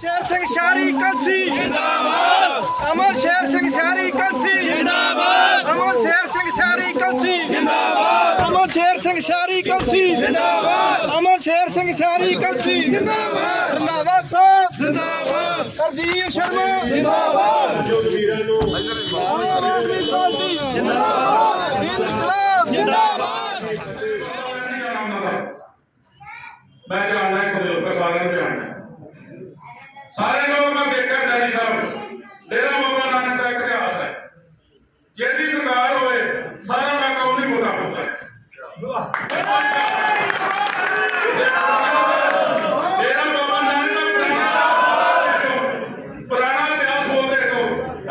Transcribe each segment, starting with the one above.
ਸ਼ੇਰ ਸਿੰਘ ਸ਼ਾਰੀ ਕਲਸੀ ਜਿੰਦਾਬਾਦ ਅਮਰ ਸ਼ੇਰ ਸਿੰਘ ਸ਼ਾਰੀ ਕਲਸੀ ਜਿੰਦਾਬਾਦ ਅਮਰ ਸ਼ੇਰ ਸਿੰਘ ਸ਼ਾਰੀ ਕਲਸੀ ਜਿੰਦਾਬਾਦ ਅਮਰ ਸ਼ੇਰ ਸਿੰਘ ਸ਼ਾਰੀ ਕਲਸੀ ਜਿੰਦਾਬਾਦ ਅਮਰ ਸ਼ੇਰ ਸਿੰਘ ਸ਼ਾਰੀ ਕਲਸੀ ਜਿੰਦਾਬਾਦ ਰੰਧਾਵਾ ਸਾਹਿਬ। ਜਿੰਦਾਬਾਦ ਹਰਜੀਤ ਸ਼ਰਮਾ। ਜਿੰਦਾਬਾਦ ਆਮ ਆਦਮੀ ਪਾਰਟੀ। ਜਿੰਦਾਬਾਦ ਇਨਕਲਾਬ ਜਿੰਦਾਬਾਦ ਮੈਂ ਜਾਣਦਾ ਇੱਥੋਂ ਦੇ ਸਾਰਿਆਂ ਨੂੰ ਜਾਣਦਾ। ਸਾਰੇ ਲੋਕ ਮੈਂ ਦੇਖਿਆ ਸੈਣੀ ਸਾਹਿਬ। ਡੇਰਾ ਬਾਬਾ ਨਾਨਕ ਦਾ ਇੱਕ ਇਤਿਹਾਸ ਹੈ। ਜਿਹਦੀ ਸਰਕਾਰ ਹੋਵੇ, ਸਾਰਾ ਇਲਾਕਾ ਉਹਦੀ ਵੋਟਾਂ ਪਾਉਂਦਾ ਹੈ। ਡੇਰਾ ਬਾਬਾ ਨਾਨਕ ਦਾ ਪੁਰਾਣਾ ਪੁਰਾਣਾ ਇਤਿਹਾਸ ਬੋਲਦੇ ਹੋ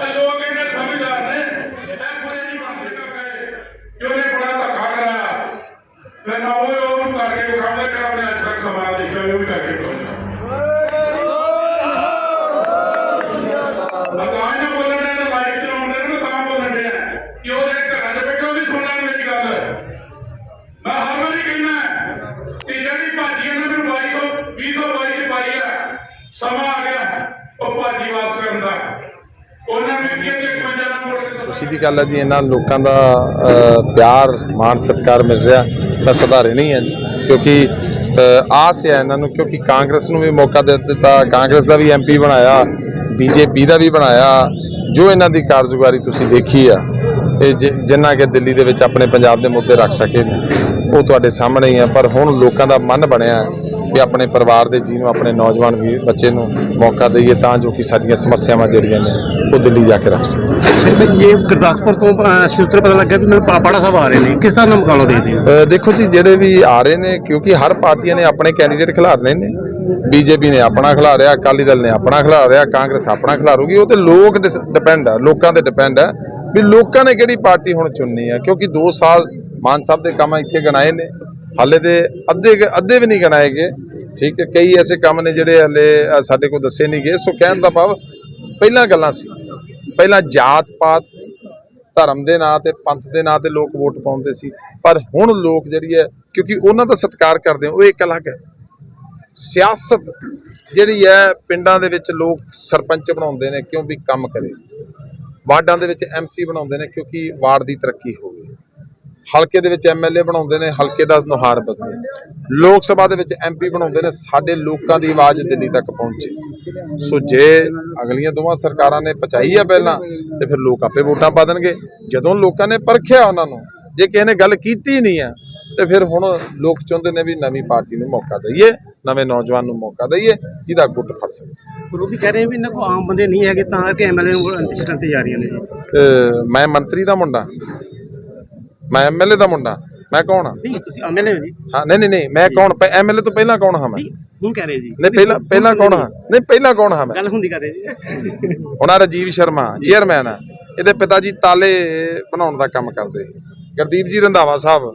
ਇਹ ਲੋਕ ਇੰਨੇ ਸਮਝਦਾਰ ਨੇ। ਇਹ ਪੂਰੇ ਨਹੀਂ ਮੰਨਦੇ ਕਹੇ ਕਿ ਉਹਨੇ ਬੜਾ ਧੱਕਾ ਕਰਾਇਆ। ਫਿਰ ਨਾ ਉਹ ਉਹਨੂੰ ਕਰਕੇ ਵਿਖਾਉਂਦਾ ਕਿ ਅੱਜ ਤੱਕ ਸਮਾਂ ਦੇਖਿਆ, ਉਹ ਵੀ ਕਰਕੇ ਵਿਖਾਉਂਦਾ ਲਗਾਈ ਨਾ ਬੋਲਣ ਦੇ ਨਾ ਮਾਈਕ ਚਲਾਉਣ ਦੇ ਨਾ ਤਾਂ ਬੋਲਣ ਦੇ ਕਿ ਉਹ ਜਿਹੜੇ ਘਰਾਂ 'ਚ ਬੈਠੇ ਉਹ ਵੀ ਸੁਣ ਲੈਣ ਮੇਰੀ ਗੱਲ ਮੈਂ ਹਰ ਵਾਰੀ ਕਹਿੰਦਾ ਕਿ ਜਿਹੜੀ ਭਾਜੀ ਇਹਨਾਂ ਨੂੰ 2200 2022 ਚ ਪਾਈ ਆ ਸਮਾਂ ਆ ਗਿਆ ਉਹ ਭਾਜੀ ਵਾਪਸ ਕਰਨ ਦਾ ਉਹਨਾਂ ਨੇ ਕੀ ਕਿ 51 ਨਾ ਮੋੜ ਕੇ ਤਾਂ ਖੁਸ਼ੀ ਦੀ ਗੱਲ ਹੈ ਜੀ, ਇਹਨਾਂ ਲੋਕਾਂ ਦਾ ਪਿਆਰ, ਮਾਣ, ਸਤਿਕਾਰ ਮਿਲ ਰਿਹਾ। ਮੈਂ ਸੁਧਾਰੇ ਨਹੀਂ ਹੈ ਜੀ, ਕਿਉਂਕਿ ਆਸ ਹੈ ਇਹਨਾਂ ਨੂੰ, ਕਿਉਂਕਿ ਕਾਂਗਰਸ ਨੂੰ ਵੀ ਮੌਕਾ ਦੇ ਦਿੱਤਾ, ਕਾਂਗਰਸ ਦਾ ਵੀ ਐਮਪੀ ਬਣਾਇਆ ਬੀਜੇਪੀ ਦਾ ਵੀ ਬਣਾਇਆ। ਜੋ ਇਹਨਾਂ ਦੀ ਕਾਰਜਗੁਜ਼ਾਰੀ ਤੁਸੀਂ ਦੇਖੀ ਆ, ਇਹ ਜਿ- ਜਿੰਨਾ ਕਿ ਦਿੱਲੀ ਦੇ ਵਿੱਚ ਆਪਣੇ ਪੰਜਾਬ ਦੇ ਮੁੱਦੇ ਰੱਖ ਸਕੇ ਨੇ, ਉਹ ਤੁਹਾਡੇ ਸਾਹਮਣੇ ਹੀ ਆ, ਪਰ ਹੁਣ ਲੋਕਾਂ ਦਾ ਮਨ ਬਣਿਆ। ਕਿ ਆਪਣੇ ਪਰਿਵਾਰ ਦੇ ਜੀ ਨੂੰ ਆਪਣੇ ਨੌਜਵਾਨ ਵੀ ਬੱਚੇ ਨੂੰ ਮੌਕਾ ਦਈਏ ਤਾਂ ਜੋ ਕਿ ਸਾਡੀਆਂ ਸਮੱਸਿਆਵਾਂ ਜਿਹੜੀਆਂ ਨੇ ਉਹ ਦਿੱਲੀ ਜਾ ਕੇ ਰੱਖ ਸਕਣ। ਇਹ ਗੁਰਦਾਸਪੁਰ ਤੋਂ ਸੂਤਰ ਪਤਾ ਲੱਗਾ ਵੀ ਮੈਨੂੰ ਪਾਪਾੜਾ ਸਾਹਿਬ ਆ ਰਹੇ ਨੇ। ਕਿਸ ਤਰ੍ਹਾਂ ਦਾ ਮੁਕਾਬਲਾ ਦੇਖਦੇ ਹੋ? ਦੇਖੋ ਜੀ ਜਿਹੜੇ ਵੀ ਆ ਰਹੇ ਨੇ ਕਿਉਂਕਿ ਹਰ ਪਾਰਟੀਆਂ ਨੇ ਆਪਣੇ ਕੈਂਡੀਡੇਟ ਖਿਲਾਰਨੇ ਨੇ। ਬੀਜੇਪੀ ਨੇ ਆਪਣਾ ਖਿਲਾਰਿਆ ਅਕਾਲੀ ਦਲ ਨੇ ਆਪਣਾ ਖਿਲਾਰਿਆ ਕਾਂਗਰਸ ਆਪਣਾ ਖਿਲਾਰੂਗੀ। ਉਹ ਤੇ ਲੋਕ ਡਿਪੈਂਡ ਆ ਲੋਕਾਂ ਤੇ ਡਿਪੈਂਡ ਆ ਵੀ ਲੋਕਾਂ ਨੇ ਕਿਹੜੀ ਪਾਰਟੀ ਹੁਣ ਚੁਣਨੀ ਆ। ਕਿਉਂਕਿ 2 ਸਾਲ ਮਾਨ ਸਾਹਿਬ ਦੇ ਕੰਮ ਇੱਥੇ ਗਣਾਏ ਨੇ। ਹਾਲੇ ਤੇ ਅੱਧੇ ਅੱਧੇ ਵੀ ਨਹੀਂ ਗਣਾਏ ਗਏ। ਠੀਕ ਹੈ ਕਈ ਐਸੇ ਕੰਮ ਨੇ ਜਿਹੜੇ ਹਾਲੇ ਸਾਡੇ ਕੋਲ ਦੱਸੇ ਨਹੀਂ ਗਏ। ਸੋ ਕਹਿਣ ਦਾ ਭਾਵ ਪਹਿਲਾਂ ਗੱਲਾਂ ਸੀ। ਪਹਿਲਾਂ ਜਾਤ ਪਾਤ ਧਰਮ ਦੇ ਨਾਂ ਤੇ ਪੰਥ ਦੇ ਨਾਂ ਤੇ ਲੋਕ ਵੋਟ ਪਾਉਂਦੇ ਸੀ। ਪਰ ਹੁਣ ਲੋਕ ਜਿਹੜੀ ਹੈ ਕਿਉਂਕਿ ਉਹਨਾਂ ਦਾ ਸਤਿਕਾਰ ਕਰਦੇ ਆ, ਉਹ ਇੱਕ ਅਲੱਗ ਹੈ। ਸਿਆਸਤ ਜਿਹੜੀ ਹੈ ਪਿੰਡਾਂ ਦੇ ਵਿੱਚ ਲੋਕ ਸਰਪੰਚ ਬਣਾਉਂਦੇ ਨੇ ਕਿਉਂ ਵੀ ਕੰਮ ਕਰੇ। ਵਾਰਡਾਂ ਦੇ ਵਿੱਚ ਐਮਸੀ ਬਣਾਉਂਦੇ ਨੇ ਕਿਉਂਕਿ ਵਾਰਡ ਦੀ ਤਰੱਕੀ ਹੋਵੇ ਹਲਕੇ ਦੇ ਵਿੱਚ ਐਮਐਲਏ ਬਣਾਉਂਦੇ ਨੇ ਹਲਕੇ ਦਾ ਨੁਹਾਰ ਬਦਲੇ ਲੋਕ ਸਭਾ ਦੇ ਵਿੱਚ ਐਮਪੀ ਬਣਾਉਂਦੇ ਨੇ ਸਾਡੇ ਲੋਕਾਂ ਦੀ ਆਵਾਜ਼ ਦਿੱਲੀ ਤੱਕ ਪਹੁੰਚੇ। ਸੋ ਜੇ ਅਗਲੀਆਂ ਦੋਵਾਂ ਸਰਕਾਰਾਂ ਨੇ ਪਚਾਈ ਆ ਪਹਿਲਾਂ ਤੇ ਫਿਰ ਲੋਕ ਆਪੇ ਵੋਟਾਂ ਪਾ ਦੇਣਗੇ। ਜਦੋਂ ਲੋਕਾਂ ਨੇ ਪਰਖਿਆ ਉਹਨਾਂ ਨੂੰ ਜੇ ਕਿਸੇ ਨੇ ਗੱਲ ਕੀਤੀ ਨਹੀਂ ਆ ਤੇ ਫਿਰ ਹੁਣ ਲੋਕ ਚਾਹੁੰਦੇ ਨੇ ਵੀ ਨਵੀਂ ਪਾਰਟੀ ਨੂੰ ਮੌਕਾ ਦਈਏ ਨਵੇਂ ਨੌਜਵਾਨ ਨੂੰ ਮੌਕਾ ਦਈਏ ਜਿਹਦਾ ਗੁੱਟ ਫੜ ਸਕੇ। ਵਿਰੋਧੀ ਕਹਿ ਰਹੇ ਵੀ ਇਹਨਾਂ ਕੋਲ ਆਮ ਬੰਦੇ ਨਹੀਂ ਹੈਗੇ ਤਾਂ ਕਿ ਐਮਐਲਏ ਨੂੰ ਸੀਟਾਂ ਤੇ ਜਾ ਰਹੀਆਂ ਨੇ ਮੈਂ ਮੰਤਰੀ ਦਾ ਮੁੰਡਾ। ਮੈਂ ਐਮਐਲਏ ਦਾ ਮੁੰਡਾ। ਮੈਂ ਕੌਣ ਆ? ਨਹੀਂ ਤੁਸੀਂ ਐਮਐਲਏ ਹੋ ਜੀ। ਹਾਂ ਨਹੀਂ ਨਹੀਂ ਨਹੀਂ ਮੈਂ ਕੌਣ? ਐਮਐਲਏ ਤੋਂ ਪਹਿਲਾਂ ਕੌਣ ਹਾਂ ਮੈਂ? ਹੁਣ ਕਹਿ ਰਹੇ ਜੀ। ਨਹੀਂ ਪਹਿਲਾਂ ਪਹਿਲਾਂ ਕੌਣ ਹਾਂ? ਨਹੀਂ ਪਹਿਲਾਂ ਕੌਣ ਹਾਂ ਮੈਂ? ਗੱਲ ਹੁੰਦੀ ਕਰ ਰਹੇ ਜੀ ਉਹਨਾਂ ਰਾਜੀਵ ਸ਼ਰਮਾ ਚੇਅਰਮੈਨ ਆ। ਇਹਦੇ ਪਿਤਾ ਜੀ ਤਾਲੇ ਬਣਾਉਣ ਦਾ ਕੰਮ ਕਰਦੇ। ਗੁਰਦੀਪ ਜੀ ਰੰਧਾਵਾ ਸਾਹਿਬ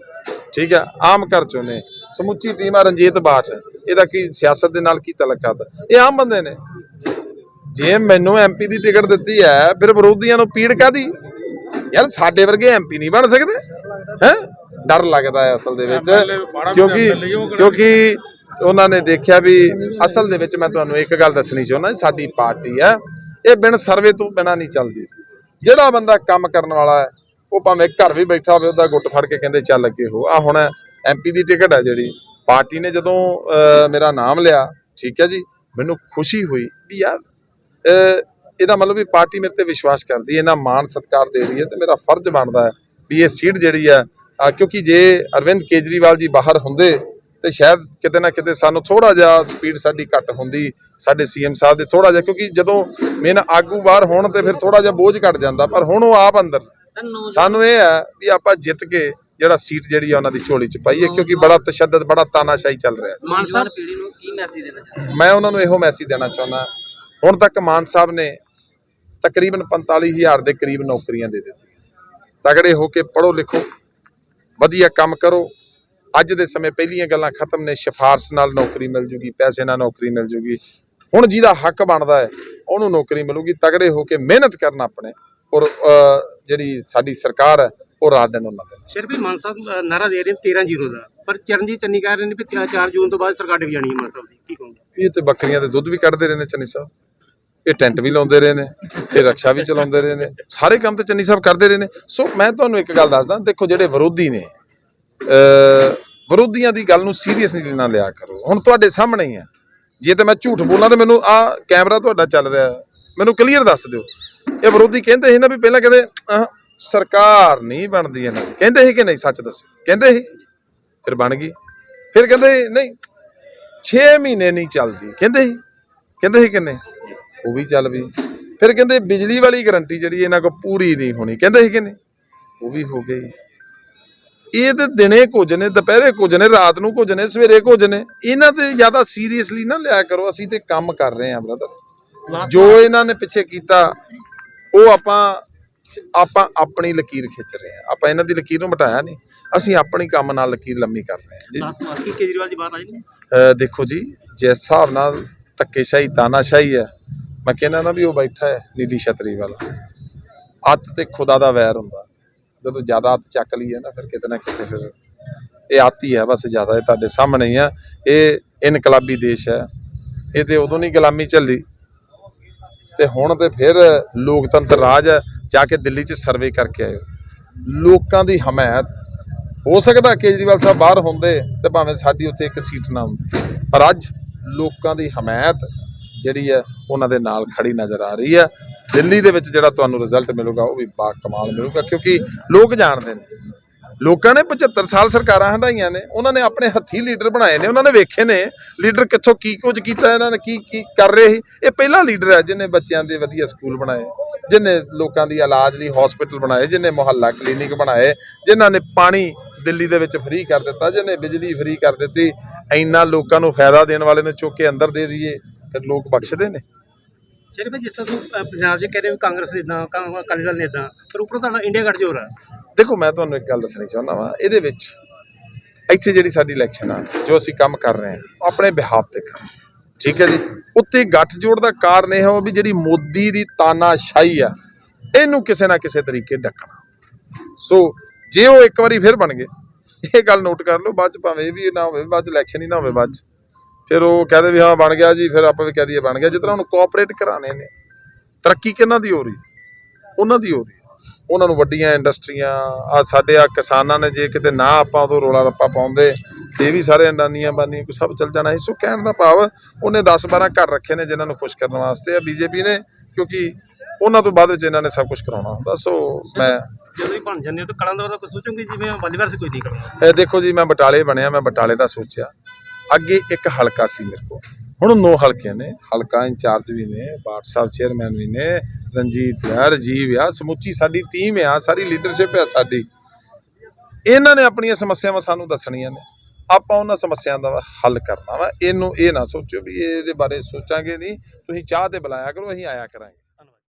ਠੀਕ ਆ ਆਮ ਘਰ ਚੋਂ ਨੇ। ਸਮੁੱਚੀ ਟੀਮ ਆ ਰਣਜੀਤ ਬਾਠ। ਇਹਦਾ ਕੀ ਸਿਆਸਤ ਦੇ ਨਾਲ ਕੀ ਤਲਕਾਤ ਇਹ ਆਮ ਬੰਦੇ ਨੇ। ਜੇ ਮੈਨੂੰ ਐਮਪੀ ਦੀ ਟਿਕਟ ਦਿੱਤੀ ਹੈ ਫਿਰ ਵਿਰੋਧੀਆਂ ਨੂੰ ਪੀੜ ਕਾਦੀ ਯਾਰ ਸਾਡੇ ਵਰਗੇ ਐਮਪੀ ਨਹੀਂ ਬਣ ਸਕਦੇ। ਹੈ? ਡਰ ਲੱਗਦਾ ਹੈ ਅਸਲ ਦੇ ਵਿੱਚ। ਕਿਉਂਕਿ ਕਿਉਂਕਿ ਉਹਨਾਂ ਨੇ ਦੇਖਿਆ ਵੀ ਅਸਲ ਦੇ ਵਿੱਚ ਮੈਂ ਤੁਹਾਨੂੰ ਇੱਕ ਗੱਲ ਦੱਸਣੀ ਚਾਹੁੰਦਾ ਸਾਡੀ ਪਾਰਟੀ ਹੈ। ਇਹ ਬਿਨ ਸਰਵੇ ਤੋਂ ਬਿਨਾ ਨਹੀਂ ਚੱਲਦੀ ਸੀ ਜਿਹੜਾ ਬੰਦਾ ਕੰਮ ਕਰਨ ਵਾਲਾ ਹੈ ਉਹ ਭਾਵੇਂ ਘਰ ਵੀ ਬੈਠਾ ਹੋਵੇ ਉਹਦਾ ਗੁੱਟ ਫੜ ਕੇ ਕਹਿੰਦੇ ਚੱਲ ਅੱਗੇ ਹੋ। ਆ ਹੁਣ ਐਮਪੀ ਦੀ ਟਿਕਟ ਹੈ ਜਿਹੜੀ। ਪਾਰਟੀ ਨੇ ਜਦੋਂ ਮੇਰਾ ਨਾਮ ਲਿਆ ਠੀਕ ਹੈ ਜੀ ਮੈਨੂੰ ਖੁਸ਼ੀ ਹੋਈ ਵੀ ਯਾਰ ਇਹਦਾ ਮਤਲਬ ਵੀ ਪਾਰਟੀ ਮੇਰੇ ਤੇ ਵਿਸ਼ਵਾਸ ਕਰਦੀ ਹੈ ਇਹਨਾਂ ਮਾਣ ਸਤਿਕਾਰ ਦੇ ਰਹੀ ਹੈ ਤੇ ਮੇਰਾ ਫਰਜ਼ ਬਣਦਾ ਹੈ। ਵੀ ਇਹ ਸੀਟ ਜਿਹੜੀ ਅਹ, ਕਿਉਂਕਿ ਜੇ ਅਰਵਿੰਦ ਕੇਜਰੀਵਾਲ ਜੀ ਬਾਹਰ ਹੁੰਦੇ ਤੇ ਸ਼ਾਇਦ ਕਿਤੇ ਨਾ ਕਿਤੇ ਸਾਨੂੰ ਥੋੜਾ ਜਿਹਾ ਸਪੀਡ ਸਾਡੀ ਘੱਟ ਹੁੰਦੀ ਸਾਡੇ ਸੀਐਮ ਸਾਹਿਬ ਦੇ ਥੋੜਾ ਜਿਹਾ ਕਿਉਂਕਿ ਜਦੋਂ ਮੇਨ ਆਗੂ ਬਾਹਰ ਹੋਣ ਤੇ ਫਿਰ ਥੋੜਾ ਜਿਹਾ ਬੋਝ ਘਟ ਜਾਂਦਾ ਪਰ ਹੁਣ ਉਹ ਆਪ ਅੰਦਰ। ਸਾਨੂੰ ਇਹ ਹੈ ਵੀ ਆਪਾਂ ਜਿੱਤ ਕੇ ਜਿਹੜਾ ਸੀਟ ਜਿਹੜੀ ਆ ਉਹਨਾਂ ਦੀ ਝੋਲੀ ਚ ਪਾਈਏ ਕਿਉਂਕਿ ਬੜਾ ਤਸ਼ੱਦਦ ਬੜਾ ਤਾਨਾਸ਼ਾਹੀ ਚੱਲ ਰਿਹਾ ਹੈ। ਮਾਨ ਸਾਹਿਬ ਪੀੜ੍ਹੀ ਨੂੰ ਕੀ ਮੈਸੇਜ ਦੇਣਾ ਚਾਹੁੰਦੇ ਮੈਂ ਉਹਨਾਂ ਨੂੰ ਇਹੋ ਮੈਸੇਜ ਦੇਣਾ ਚਾਹੁੰਦਾ ਹੁਣ ਤੱਕ ਮਾਨ ਸਾਹਿਬ ਨੇ ਤਕਰੀਬਨ 45000 ਦੇ ਕਰੀਬ ਨੌਕਰੀਆਂ ਦੇ ਦਿੱਤੀਆਂ। ਤਗੜੇ ਹੋ ਕੇ ਪੜ੍ਹੋ ਲਿਖੋ ਵਧੀਆ ਕੰਮ ਕਰੋ। ਅੱਜ ਦੇ ਸਮੇਂ ਪਹਿਲੀਆਂ ਗੱਲਾਂ ਖਤਮ ਨੇ ਸਿਫਾਰਸ਼ ਨਾਲ ਨੌਕਰੀ ਮਿਲ ਜੂਗੀ ਪੈਸੇ ਨਾਲ ਨੌਕਰੀ ਮਿਲ ਜੂਗੀ। ਹੁਣ ਜਿਹਦਾ ਹੱਕ ਬਣਦਾ ਹੈ ਉਹਨੂੰ ਨੌਕਰੀ ਮਿਲੂਗੀ। ਤਗੜੇ ਹੋ ਕੇ ਮਿਹਨਤ ਕਰਨਾ ਆਪਣੇ ਔਰ ਜਿਹੜੀ ਸਾਡੀ ਸਰਕਾਰ ਹੈ ਉਹ ਰਾਤ ਦਿਨ ਉਹਨਾਂ ਦੇ ਨਾਲ। ਸਿਰ ਵੀ ਮਾਨ ਸਾਹਿਬ ਨਾਰਾ ਦੇ ਰਹੇ ਨੇ 13 ਜ਼ੀਰੋ ਦਾ ਪਰ ਚਰਨਜੀਤ ਚੰਨੀ ਕਹਿ ਰਹੇ ਨੇ ਵੀ 4 ਜੂਨ ਤੋਂ ਬਾਅਦ ਸਰਕਾਰ ਡਿੱਗ ਜਾਣੀ ਹੈ ਮਾਨ ਸਾਹਿਬ ਦੀ। ਕੀ ਕਹੋਗੇ? ਇਹ ਤੇ ਬੱਕਰੀਆਂ ਦੇ ਦੁੱਧ ਵੀ ਕੱਢਦੇ ਰਹੇ ਨੇ ਚੰਨੀ ਸਾਹਿਬ। ਇਹ ਟੈਂਟ ਵੀ ਲਾਉਂਦੇ ਰਹੇ ਨੇ, ਇਹ ਰਕਸ਼ਾ ਵੀ ਚਲਾਉਂਦੇ ਰਹੇ ਨੇ, ਸਾਰੇ ਕੰਮ ਤੇ ਚੰਨੀ ਸਾਹਿਬ ਕਰਦੇ ਰਹੇ ਨੇ। ਸੋ ਮੈਂ ਤੁਹਾਨੂੰ ਇੱਕ ਗੱਲ ਦੱਸਦਾ, ਦੇਖੋ ਜਿਹੜੇ ਵਿਰੋਧੀ ਨੇ ਵਿਰੋਧੀਆਂ ਦੀ ਗੱਲ ਨੂੰ ਸੀਰੀਅਸਲੀ ਨਾ ਲਿਆ ਕਰੋ। ਹੁਣ ਤੁਹਾਡੇ ਸਾਹਮਣੇ ਹੀ ਆ। ਜੇ ਤੇ ਮੈਂ ਝੂਠ ਬੋਲਾਂ ਤਾਂ ਮੈਨੂੰ ਆ ਕੈਮਰਾ ਤੁਹਾਡਾ ਚੱਲ ਰਿਹਾ। ਮੈਨੂੰ ਕਲੀਅਰ ਦੱਸ ਦਿਓ। ਇਹ ਵਿਰੋਧੀ ਕਹਿੰਦੇ ਸੀ ਨਾ ਵੀ ਪਹਿਲਾਂ ਕਹਿੰਦੇ ਸਰਕਾਰ ਨਹੀਂ ਬਣਦੀ ਇਹਨਾਂ ਕਹਿੰਦੇ ਸੀ ਕਿ ਨਹੀਂ, ਸੱਚ ਦੱਸੋ। ਕਹਿੰਦੇ ਸੀ, ਫਿਰ ਬਣ ਗਈ। ਫਿਰ ਕਹਿੰਦੇ, ਨਹੀਂ 6 ਮਹੀਨੇ ਨਹੀਂ ਚੱਲਦੀ। ਕਹਿੰਦੇ ਸੀ ਕਹਿੰਦੇ ਸੀ ਕਿੰਨੇ ਉਹ ਵੀ ਚੱਲ ਵੀ। ਫਿਰ ਕਹਿੰਦੇ ਬਿਜਲੀ ਵਾਲੀ ਗਾਰੰਟੀ ਜਿਹੜੀ ਇਹਨਾਂ ਕੋ ਪੂਰੀ ਨਹੀਂ ਹੋਣੀ। ਕਹਿੰਦੇ ਸੀ ਕਿ ਨਹੀਂ? ਉਹ ਵੀ ਹੋ ਗਈ। ਇਹ ਤੇ ਦਿਨੇ ਕੁਝ ਨੇ ਦੁਪਹਿਰੇ ਕੁਝ ਨੇ ਰਾਤ ਨੂੰ ਕੁਝ ਨੇ ਸਵੇਰੇ ਕੁਝ ਨੇ। ਇਹਨਾਂ ਤੇ ਜ਼ਿਆਦਾ ਸੀਰੀਅਸਲੀ ਨਾ ਲਿਆ ਕਰੋ ਅਸੀਂ ਤੇ ਕੰਮ ਕਰ ਰਹੇ ਹਾਂ ਬ੍ਰਦਰ ਜੋ ਇਹਨਾਂ ਨੇ ਪਿੱਛੇ ਕੀਤਾ ਉਹ ਆਪਾਂ ਆਪਾਂ ਆਪਣੀ ਲਕੀਰ ਖਿੱਚ ਰਹੇ ਹਾਂ। ਆਪਾਂ ਇਹਨਾਂ ਦੀ ਲਕੀਰ ਨੂੰ ਮਟਾਇਆ ਨਹੀਂ। ਅਸੀਂ ਆਪਣੀ ਕੰਮ ਨਾਲ ਲਕੀਰ ਲੰਮੀ ਕਰ ਰਹੇ ਹਾਂ। ਜੀ ਕੇਜਰੀਵਾਲ ਜੀ ਬਾਹਰ ਆਏ ਨੇ? ਦੇਖੋ ਜੀ ਜਿਸ ਹਿਸਾਬ ਨਾਲ ਧੱਕੇਸ਼ਾਹੀ ਤਾਨਾਸ਼ਾਹੀ ਹੈ ਮੈਂ ਕਹਿੰਦਾ ਨਾ ਵੀ ਉਹ ਬੈਠਾ ਹੈ, ਨੀਲੀ ਛਤਰੀ ਵਾਲਾ। ਅੱਤ ਤੇ ਖੁਦਾ ਦਾ ਵੈਰ ਹੁੰਦਾ। ਜਦੋਂ ਜ਼ਿਆਦਾ ਅੱਤ ਚੱਕ ਲਈ ਹੈ ਨਾ, ਫਿਰ ਕਿਤੇ ਨਾ ਕਿਤੇ ਫਿਰ ਇਹ ਅੱਤ ਹੀ ਹੈ, ਬਸ ਜ਼ਿਆਦਾ ਇਹ ਤੁਹਾਡੇ ਸਾਹਮਣੇ ਹੀ ਆ। ਇਹ ਇਨਕਲਾਬੀ ਦੇਸ਼ ਹੈ। ਇਹ ਤੇ ਉਦੋਂ ਨਹੀਂ ਗੁਲਾਮੀ ਚੱਲੀ ਤੇ ਹੁਣ ਤੇ ਫਿਰ ਲੋਕਤੰਤਰ ਰਾਜ ਹੈ, ਜਾ ਕੇ ਦਿੱਲੀ 'ਚ ਸਰਵੇ ਕਰਕੇ ਆਇਓ। ਲੋਕਾਂ ਦੀ ਹਮਾਇਤ, ਹੋ ਸਕਦਾ ਕੇਜਰੀਵਾਲ ਸਾਹਿਬ ਬਾਹਰ ਹੁੰਦੇ ਤੇ ਭਾਵੇਂ ਸਾਡੀ ਉੱਥੇ ਇੱਕ ਸੀਟ ਨਾ ਹੁੰਦੀ, ਪਰ ਅੱਜ ਲੋਕਾਂ ਦੀ ਹਮਾਇਤ ਜਿਹੜੀ ਹੈ, ਉਹਨਾਂ ਦੇ ਨਾਲ ਖੜੀ ਨਜ਼ਰ ਆ ਰਹੀ ਹੈ। ਦਿੱਲੀ ਦੇ ਵਿੱਚ ਜਿਹੜਾ ਤੁਹਾਨੂੰ ਰਿਜ਼ਲਟ ਮਿਲੂਗਾ, ਉਹ ਵੀ ਬਾ ਕਮਾਲ ਮਿਲੂਗਾ, ਕਿਉਂਕਿ ਲੋਕ ਜਾਣਦੇ ਨੇ। ਲੋਕਾਂ ਨੇ 75 ਸਾਲ ਸਰਕਾਰਾਂ ਹੰਡਾਈਆਂ ਨੇ, ਉਹਨਾਂ ਨੇ ਆਪਣੇ ਹੱਥੀ ਲੀਡਰ ਬਣਾਏ ਨੇ, ਉਹਨਾਂ ਨੇ ਵੇਖੇ ਨੇ ਲੀਡਰ ਕਿੱਥੋਂ ਕੀ ਕੁਝ ਕੀਤਾ, ਇਹਨਾਂ ਨੇ ਕੀ ਕੀ ਕਰ ਰਹੇ ਸੀ। ਇਹ ਪਹਿਲਾ ਲੀਡਰ ਹੈ ਜਿਹਨੇ ਬੱਚਿਆਂ ਦੇ ਵਧੀਆ ਸਕੂਲ ਬਣਾਏ, ਜਿਹਨੇ ਲੋਕਾਂ ਦੀ ਇਲਾਜ ਲਈ ਹਸਪੀਟਲ ਬਣਾਏ, ਜਿਹਨੇ ਮੁਹੱਲਾ ਕਲੀਨਿਕ ਬਣਾਏ ਜਿਨ੍ਹਾਂ ਨੇ ਪਾਣੀ ਦਿੱਲੀ ਦੇ ਵਿੱਚ ਫ੍ਰੀ ਕਰ ਦਿੱਤਾ, ਜਿਹਨੇ ਬਿਜਲੀ ਫ੍ਰੀ ਕਰ ਦਿੱਤੀ, ਇੰਨਾ ਲੋਕਾਂ ਨੂੰ ਫਾਇਦਾ ਦੇਣ ਵਾਲੇ ਨੂੰ ਚੁੱਕ ਕੇ ਅੰਦਰ ਦੇ ਦਈਏ। ਫਿਰ ਲੋਕ ਬਖਸ਼ਦੇ ਨੇ। ਸ਼ਰੀਫ ਭਾਈ ਜਿਸ ਤਰ੍ਹਾਂ ਤੁਸੀਂ ਪੰਜਾਬ 'ਚ ਕਹਿ ਰਹੇ ਹੋ ਕਾਂਗਰਸ ਨੇ ਇਦਾਂ ਅਕਾਲੀ ਦਲ ਨੇ ਇਦਾਂ ਪਰ ਉੱਪਰੋਂ ਤੁਹਾਡਾ ਇੰਡੀਆ ਗੱਠ ਜੋਰ ਹੈ ਦੇਖੋ ਮੈਂ ਤੁਹਾਨੂੰ ਇੱਕ ਗੱਲ ਦੱਸਣੀ ਚਾਹੁੰਦਾ ਵਾਂ ਇਹਦੇ ਵਿੱਚ ਇੱਥੇ ਜਿਹੜੀ ਸਾਡੀ ਇਲੈਕਸ਼ਨ ਆ ਜੋ ਅਸੀਂ ਕੰਮ ਕਰ ਰਹੇ ਹਾਂ ਆਪਣੇ ਬਿਹਾਫ ਤੇ ਕਰ। ਠੀਕ ਹੈ ਜੀ? ਉੱਤੇ ਗੱਠਜੋੜ ਦਾ ਕਾਰਨ ਇਹ ਹੈ ਵੀ ਜਿਹੜੀ ਮੋਦੀ ਦੀ ਤਾਨਾਸ਼ਾਹੀ ਆ ਇਹਨੂੰ ਕਿਸੇ ਨਾ ਕਿਸੇ ਤਰੀਕੇ ਡੱਕਣਾ। ਸੋ ਜੇ ਉਹ ਇੱਕ ਵਾਰੀ ਫਿਰ ਬਣ ਗਏ ਇਹ ਗੱਲ ਨੋਟ ਕਰ ਲਓ ਬਾਅਦ ਚ ਭਾਵੇਂ ਵੀ ਨਾ ਹੋਵੇ ਬਾਅਦ ਚ ਇਲੈਕਸ਼ਨ ਹੀ ਨਾ ਹੋਵੇ ਬਾਅਦ ਚ। ਫਿਰ ਉਹ ਕਹਦੇ ਵੀ ਹਾਂ ਬਣ ਗਿਆ ਜੀ ਫਿਰ ਆਪਾਂ ਵੀ ਕਹਿ ਦਈਏ ਬਣ ਗਿਆ। ਜਿਸ ਤਰ੍ਹਾਂ ਹੁਣ ਕੋਆਪਰੇਟ ਕਰਾਣੇ ਨੇ ਤਰੱਕੀ ਕਿਹਨਾਂ ਦੀ ਹੋ ਰਹੀ? ਉਹਨਾਂ ਦੀ ਹੋ ਰਹੀ। ਉਹਨਾਂ ਨੂੰ ਵੱਡੀਆਂ ਇੰਡਸਟਰੀਆਂ ਆ ਸਾਡੇ ਆ ਕਿਸਾਨਾਂ ਨੇ ਜੇ ਕਿਤੇ ਨਾ ਆਪਾਂ ਉਦੋਂ ਰੋਲਾ ਰੱਪਾ ਪਾਉਂਦੇ ਤੇ ਵੀ ਸਾਰੇ ਅੰਡਾਨੀਆਂ ਬਾਨੀਆਂ ਕੋ ਸਭ ਚੱਲ ਜਾਣਾ। ਸੀ ਸੋ ਕਹਿਣ ਦਾ ਭਾਵ ਉਹਨੇ 10 12 ਘਰ ਰੱਖੇ ਨੇ ਜਿਨ੍ਹਾਂ ਨੂੰ ਖੁਸ਼ ਕਰਨ ਵਾਸਤੇ ਆ ਬੀਜੇਪੀ ਨੇ ਕਿਉਂਕਿ ਉਹਨਾਂ ਤੋਂ ਬਾਅਦ ਵਿੱਚ ਇਹਨਾਂ ਨੇ ਸਭ ਕੁਝ ਕਰਾਉਣਾ ਹੁੰਦਾ। ਸੋ ਮੈਂ ਜਦੋਂ ਹੀ ਬਣ ਜਾਂਦੇ ਹੋ ਤਾਂ ਕਲਾਂ ਦਾ ਤਾਂ ਸੋਚੋਗੇ? ਜਿਵੇਂ ਵਾਲੀਵਾਰ ਸੇ ਕੋਈ ਨਹੀਂ ਕਰਨਾ ਇਹ ਦੇਖੋ ਜੀ ਮੈਂ ਬਟਾਲੇ ਬਣਿਆ ਮੈਂ ਬਟਾਲੇ ਦਾ ਸੋਚਿਆ। ਅੱਗੇ ਇੱਕ ਹਲਕਾ ਸੀ ਮੇਰੇ ਕੋਲ। ਹੁਣ ਨੌ ਹਲਕੇ ਨੇ, ਹਲਕਾ ਇੰਚਾਰਜ ਵੀ ਨੇ ਬਾਟ ਸਾਹਿਬ ਚੇਅਰਮੈਨ ਵੀ ਨੇ, ਰਣਜੀਤ ਆ, ਰਜੀਵ ਆ, ਸਮੁੱਚੀ ਸਾਡੀ ਟੀਮ ਆ, ਸਾਰੀ ਲੀਡਰਸ਼ਿਪ ਆ ਸਾਡੀ। ਇਹਨਾਂ ਨੇ ਆਪਣੀਆਂ ਸਮੱਸਿਆਵਾਂ ਸਾਨੂੰ ਦੱਸਣੀਆਂ ਨੇ। ਆਪਾਂ ਉਹਨਾਂ ਸਮੱਸਿਆਵਾਂ ਦਾ ਹੱਲ ਕਰਨਾ ਵਾ। ਇਹਨੂੰ ਇਹ ਨਾ ਸੋਚੋ ਵੀ ਇਹਦੇ ਬਾਰੇ ਸੋਚਾਂਗੇ ਨਹੀਂ। ਤੁਸੀਂ ਚਾਹ ਤੇ ਬੁਲਾਇਆ ਕਰੋ, ਅਸੀਂ ਆਇਆ ਕਰਾਂਗੇ।